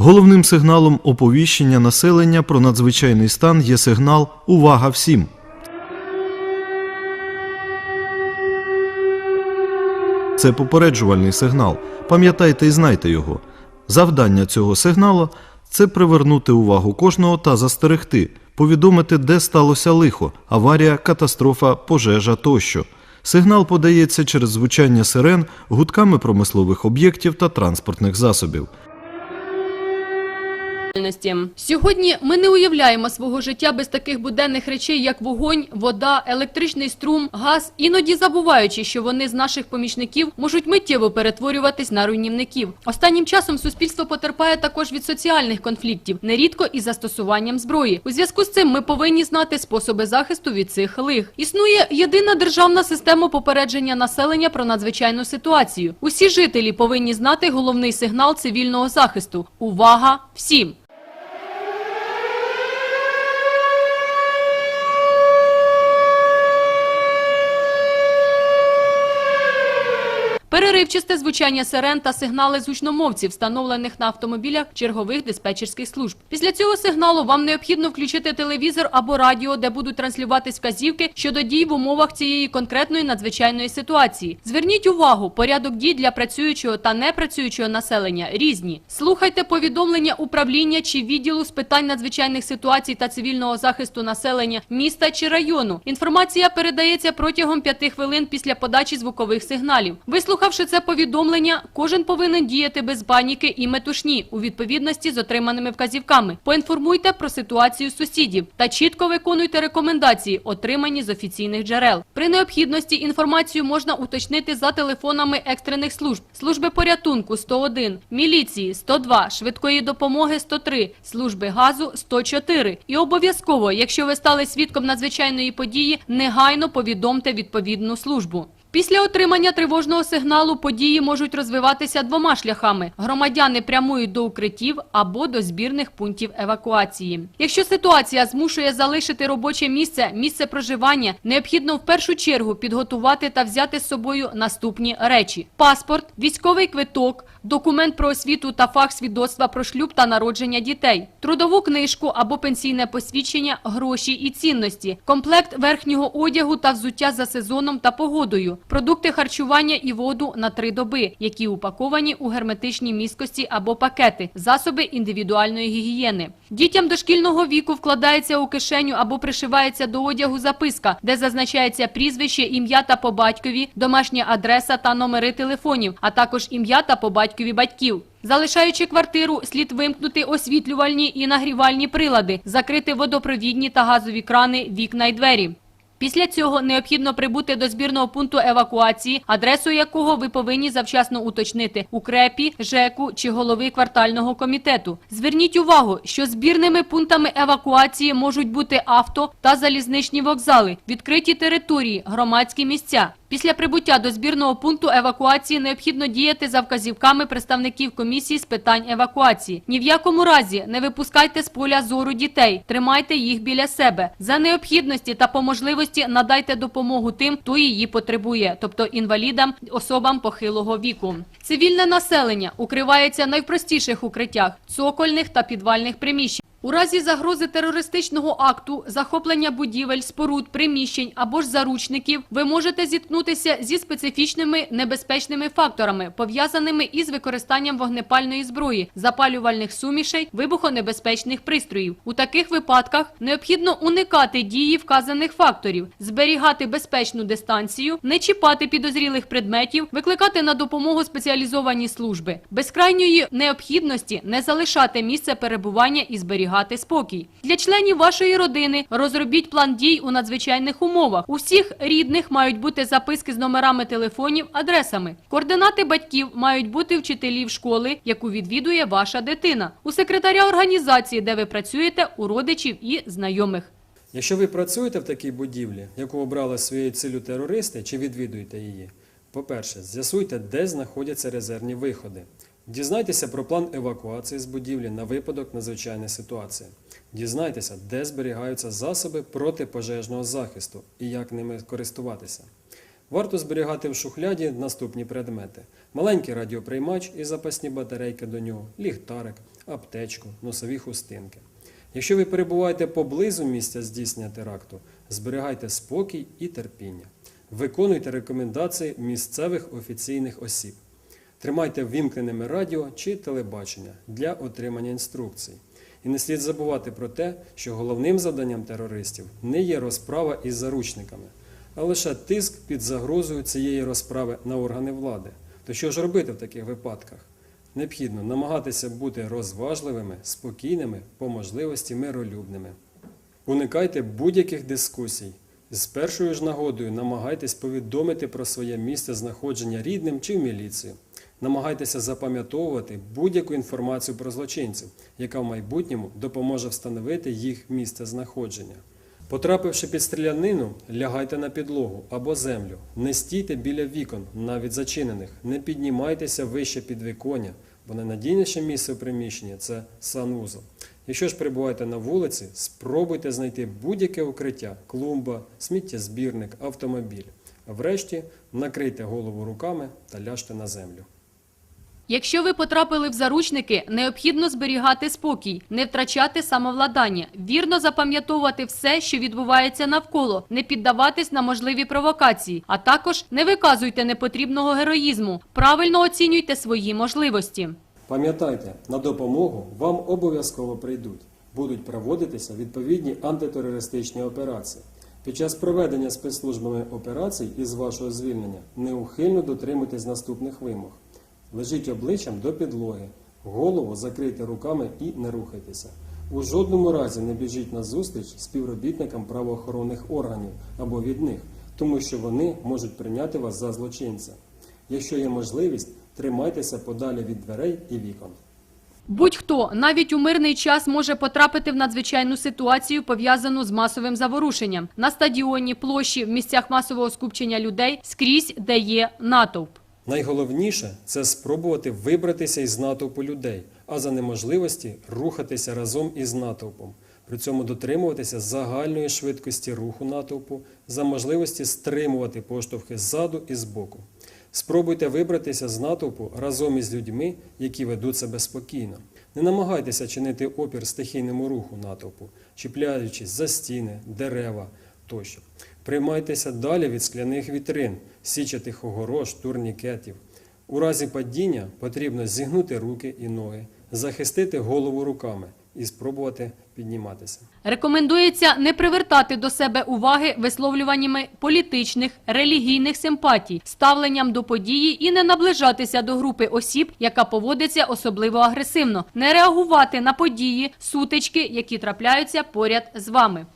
Головним сигналом оповіщення населення про надзвичайний стан є сигнал Увага всім. Це попереджувальний сигнал. Пам'ятайте і знайте його. Завдання цього сигналу це привернути увагу кожного та застерегти, повідомити, де сталося лихо, аварія, катастрофа, пожежа тощо. Сигнал подається через звучання сирен, гудками промислових об'єктів та транспортних засобів. Сьогодні ми не уявляємо свого життя без таких буденних речей, як вогонь, вода, електричний струм, газ, іноді забуваючи, що вони з наших помічників можуть миттєво перетворюватись на руйнівників. Останнім часом суспільство потерпає також від соціальних конфліктів, нерідко із застосуванням зброї. У зв'язку з цим ми повинні знати способи захисту від цих лих. Існує єдина державна система попередження населення про надзвичайну ситуацію. Усі жителі повинні знати головний сигнал цивільного захисту. Увага всім! Переривчасте звучання сирен та сигнали з гучномовців, встановлених на автомобілях чергових диспетчерських служб. Після цього сигналу вам необхідно включити телевізор або радіо, де будуть транслюватись вказівки щодо дій в умовах цієї конкретної надзвичайної ситуації. Зверніть увагу, порядок дій для працюючого та непрацюючого населення різні. Слухайте повідомлення управління чи відділу з питань надзвичайних ситуацій та цивільного захисту населення міста чи району. Інформація передається протягом п'яти хвилин після подачі звукових сигналів. Вислухавши це повідомлення, кожен повинен діяти без паніки і метушні у відповідності з отриманими вказівками. Поінформуйте про ситуацію сусідів та чітко виконуйте рекомендації, отримані з офіційних джерел. При необхідності інформацію можна уточнити за телефонами екстрених служб, служби порятунку 101, міліції 102, швидкої допомоги 103, служби газу 104. І обов'язково, якщо ви стали свідком надзвичайної події, негайно повідомте відповідну службу. Після отримання тривожного сигналу події можуть розвиватися двома шляхами. Громадяни прямують до укриттів або до збірних пунктів евакуації. Якщо ситуація змушує залишити робоче місце, місце проживання, необхідно в першу чергу підготувати та взяти з собою наступні речі: паспорт, військовий квиток, документ про освіту та фах свідоцтва про шлюб та народження дітей, трудову книжку або пенсійне посвідчення, гроші і цінності, комплект верхнього одягу та взуття за сезоном та погодою, продукти харчування і воду на три доби, які упаковані у герметичній міскості або пакети, засоби індивідуальної гігієни. Дітям дошкільного віку вкладається у кишеню або пришивається до одягу записка, де зазначається прізвище, ім'я та по батькові, домашня адреса та номери телефонів, а також ім'я та по батькові батьків. Залишаючи квартиру, слід вимкнути освітлювальні і нагрівальні прилади, закрити водопровідні та газові крани, вікна й двері. Після цього необхідно прибути до збірного пункту евакуації, адресу якого ви повинні завчасно уточнити у крепі, ЖЕКу чи голови квартального комітету. Зверніть увагу, що збірними пунктами евакуації можуть бути авто та залізничні вокзали, відкриті території, громадські місця. Після прибуття до збірного пункту евакуації необхідно діяти за вказівками представників комісії з питань евакуації. Ні в якому разі не випускайте з поля зору дітей, тримайте їх біля себе. За необхідності та по можливості надайте допомогу тим, хто її потребує, тобто інвалідам, особам похилого віку. Цивільне населення укривається в найпростіших укриттях цокольних та підвальних приміщень. У разі загрози терористичного акту, захоплення будівель, споруд, приміщень або ж заручників, ви можете зіткнутися зі специфічними небезпечними факторами, пов'язаними із використанням вогнепальної зброї, запалювальних сумішей, вибухонебезпечних пристроїв. У таких випадках необхідно уникати дії вказаних факторів, зберігати безпечну дистанцію, не чіпати підозрілих предметів, викликати на допомогу спеціалізовані служби, без крайньої необхідності не залишати місце перебування і зберігати спокій. Для членів вашої родини розробіть план дій у надзвичайних умовах. У всіх рідних мають бути записки з номерами телефонів, адресами. Координати батьків мають бути вчителів школи, яку відвідує ваша дитина. У секретаря організації, де ви працюєте, у родичів і знайомих. Якщо ви працюєте в такій будівлі, яку обрали своєю цілю терористи, чи відвідуєте її, по-перше, з'ясуйте, де знаходяться резервні виходи. Дізнайтеся про план евакуації з будівлі на випадок надзвичайної ситуації. Дізнайтеся, де зберігаються засоби протипожежного захисту і як ними користуватися. Варто зберігати в шухляді наступні предмети: маленький радіоприймач і запасні батарейки до нього, ліхтарик, аптечку, носові хустинки. Якщо ви перебуваєте поблизу місця здійснення теракту, зберігайте спокій і терпіння. Виконуйте рекомендації місцевих офіційних осіб. Тримайте ввімкненими радіо чи телебачення для отримання інструкцій. І не слід забувати про те, що головним завданням терористів не є розправа із заручниками, а лише тиск під загрозою цієї розправи на органи влади. То що ж робити в таких випадках? Необхідно намагатися бути розважливими, спокійними, по можливості миролюбними. Уникайте будь-яких дискусій. З першою ж нагодою намагайтесь повідомити про своє місце знаходження рідним чи в міліцію. Намагайтеся запам'ятовувати будь-яку інформацію про злочинців, яка в майбутньому допоможе встановити їх місце знаходження. Потрапивши під стрілянину, лягайте на підлогу або землю, не стійте біля вікон, навіть зачинених, не піднімайтеся вище підвіконня, бо найнадійніше місце в приміщенні це санвузол. Якщо ж перебуваєте на вулиці, спробуйте знайти будь-яке укриття клумба, сміттєзбірник, автомобіль. Врешті накрийте голову руками та ляжте на землю. Якщо ви потрапили в заручники, необхідно зберігати спокій, не втрачати самовладання, вірно запам'ятовувати все, що відбувається навколо, не піддаватись на можливі провокації, а також не виказуйте непотрібного героїзму, правильно оцінюйте свої можливості. Пам'ятайте, на допомогу вам обов'язково прийдуть. Будуть проводитися відповідні антитерористичні операції. Під час проведення спецслужбами операцій із вашого звільнення неухильно дотримуйтесь наступних вимог. Лежіть обличчям до підлоги, голову закрийте руками і не рухайтеся. У жодному разі не біжіть на зустріч співробітникам правоохоронних органів або від них, тому що вони можуть прийняти вас за злочинця. Якщо є можливість, тримайтеся подалі від дверей і вікон. Будь-хто навіть у мирний час може потрапити в надзвичайну ситуацію, пов'язану з масовим заворушенням на стадіоні, площі, в місцях масового скупчення людей, скрізь, де є натовп. Найголовніше це спробувати вибратися із натовпу людей, а за неможливості рухатися разом із натовпом. При цьому дотримуватися загальної швидкості руху натовпу, за можливості стримувати поштовхи ззаду і збоку. Спробуйте вибратися з натовпу разом із людьми, які ведуть себе спокійно. Не намагайтеся чинити опір стихійному руху натовпу, чіпляючись за стіни, дерева тощо. Приймайтеся далі від скляних вітрин, січатих огорож, турнікетів. У разі падіння потрібно зігнути руки і ноги, захистити голову руками і спробувати підніматися. Рекомендується не привертати до себе уваги висловлюваннями політичних, релігійних симпатій, ставленням до події і не наближатися до групи осіб, яка поводиться особливо агресивно, не реагувати на події, сутички, які трапляються поряд з вами.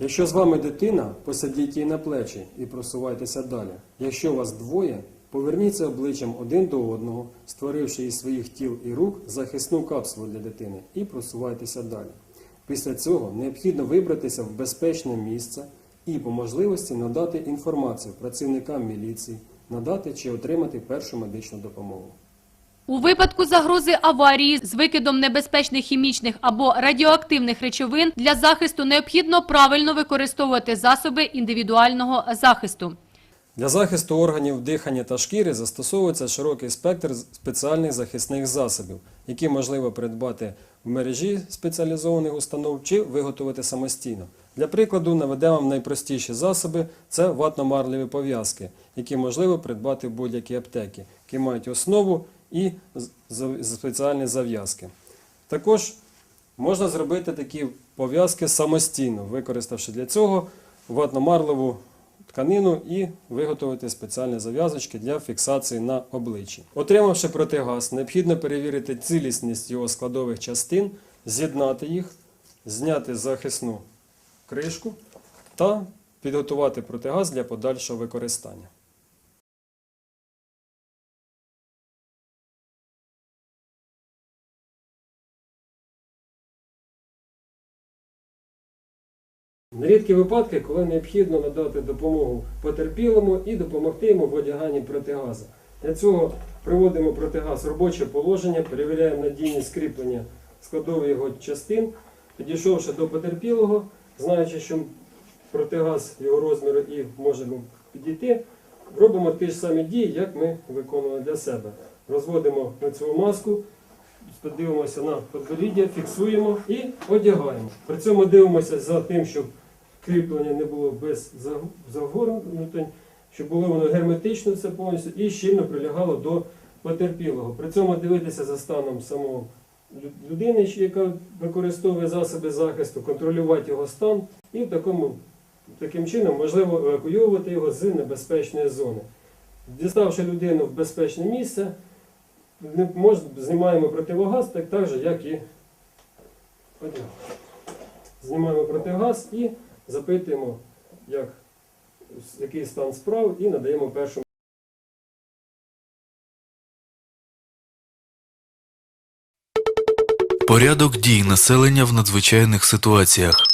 Якщо з вами дитина, посадіть її на плечі і просувайтеся далі. Якщо вас двоє, поверніться обличчям один до одного, створивши із своїх тіл і рук захисну капсулу для дитини, і просувайтеся далі. Після цього необхідно вибратися в безпечне місце і по можливості надати інформацію працівникам міліції, надати чи отримати першу медичну допомогу. У випадку загрози аварії з викидом небезпечних хімічних або радіоактивних речовин для захисту необхідно правильно використовувати засоби індивідуального захисту. Для захисту органів дихання та шкіри застосовується широкий спектр спеціальних захисних засобів, які можливо придбати в мережі спеціалізованих установ чи виготовити самостійно. Для прикладу наведемо вам найпростіші засоби це ватно-марлеві пов'язки, які можливо придбати в будь-якій аптеки, які мають основу і спеціальні зав'язки. Також можна зробити такі пов'язки самостійно, використавши для цього ватно-марлеву тканину і виготовити спеціальні зав'язочки для фіксації на обличчі. Отримавши протигаз, необхідно перевірити цілісність його складових частин, з'єднати їх, зняти захисну кришку та підготувати протигаз для подальшого використання. Нерідкі випадки, коли необхідно надати допомогу потерпілому і допомогти йому в одяганні протигазу. Для цього приводимо протигаз в робоче положення, перевіряємо надійність кріплення складових його частин, підійшовши до потерпілого, знаючи, що протигаз його розміру і можемо підійти, робимо ті ж самі дії, як ми виконували для себе. Розводимо лицеву маску, дивимося на подборіддя, фіксуємо і одягаємо. При цьому дивимося за тим, щоб кріплення не було без загорнутень, щоб було воно герметично все повністю і щільно прилягало до потерпілого. При цьому дивитися за станом самого людини, яка використовує засоби захисту, контролювати його стан і такому, таким чином можливо евакуйовувати його з небезпечної зони. Діставши людину в безпечне місце, знімаємо противогаз, так, так же, як і одяг. Знімаємо противогаз і запитуємо, як, який стан справ, і надаємо першу Порядок дій населення в надзвичайних ситуаціях.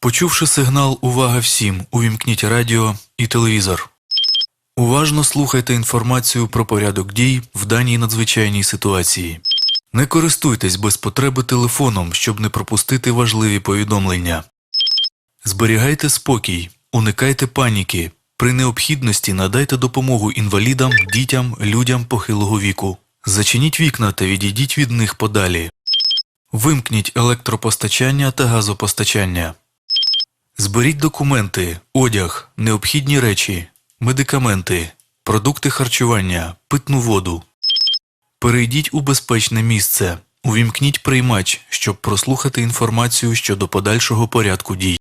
Почувши сигнал Увага всім, увімкніть радіо і телевізор. Уважно слухайте інформацію про порядок дій в даній надзвичайній ситуації. Не користуйтесь без потреби телефоном, щоб не пропустити важливі повідомлення. Зберігайте спокій, уникайте паніки. При необхідності надайте допомогу інвалідам, дітям, людям похилого віку. Зачиніть вікна та відійдіть від них подалі. Вимкніть електропостачання та газопостачання. Зберіть документи, одяг, необхідні речі, медикаменти, продукти харчування, питну воду. Перейдіть у безпечне місце. Увімкніть приймач, щоб прослухати інформацію щодо подальшого порядку дій.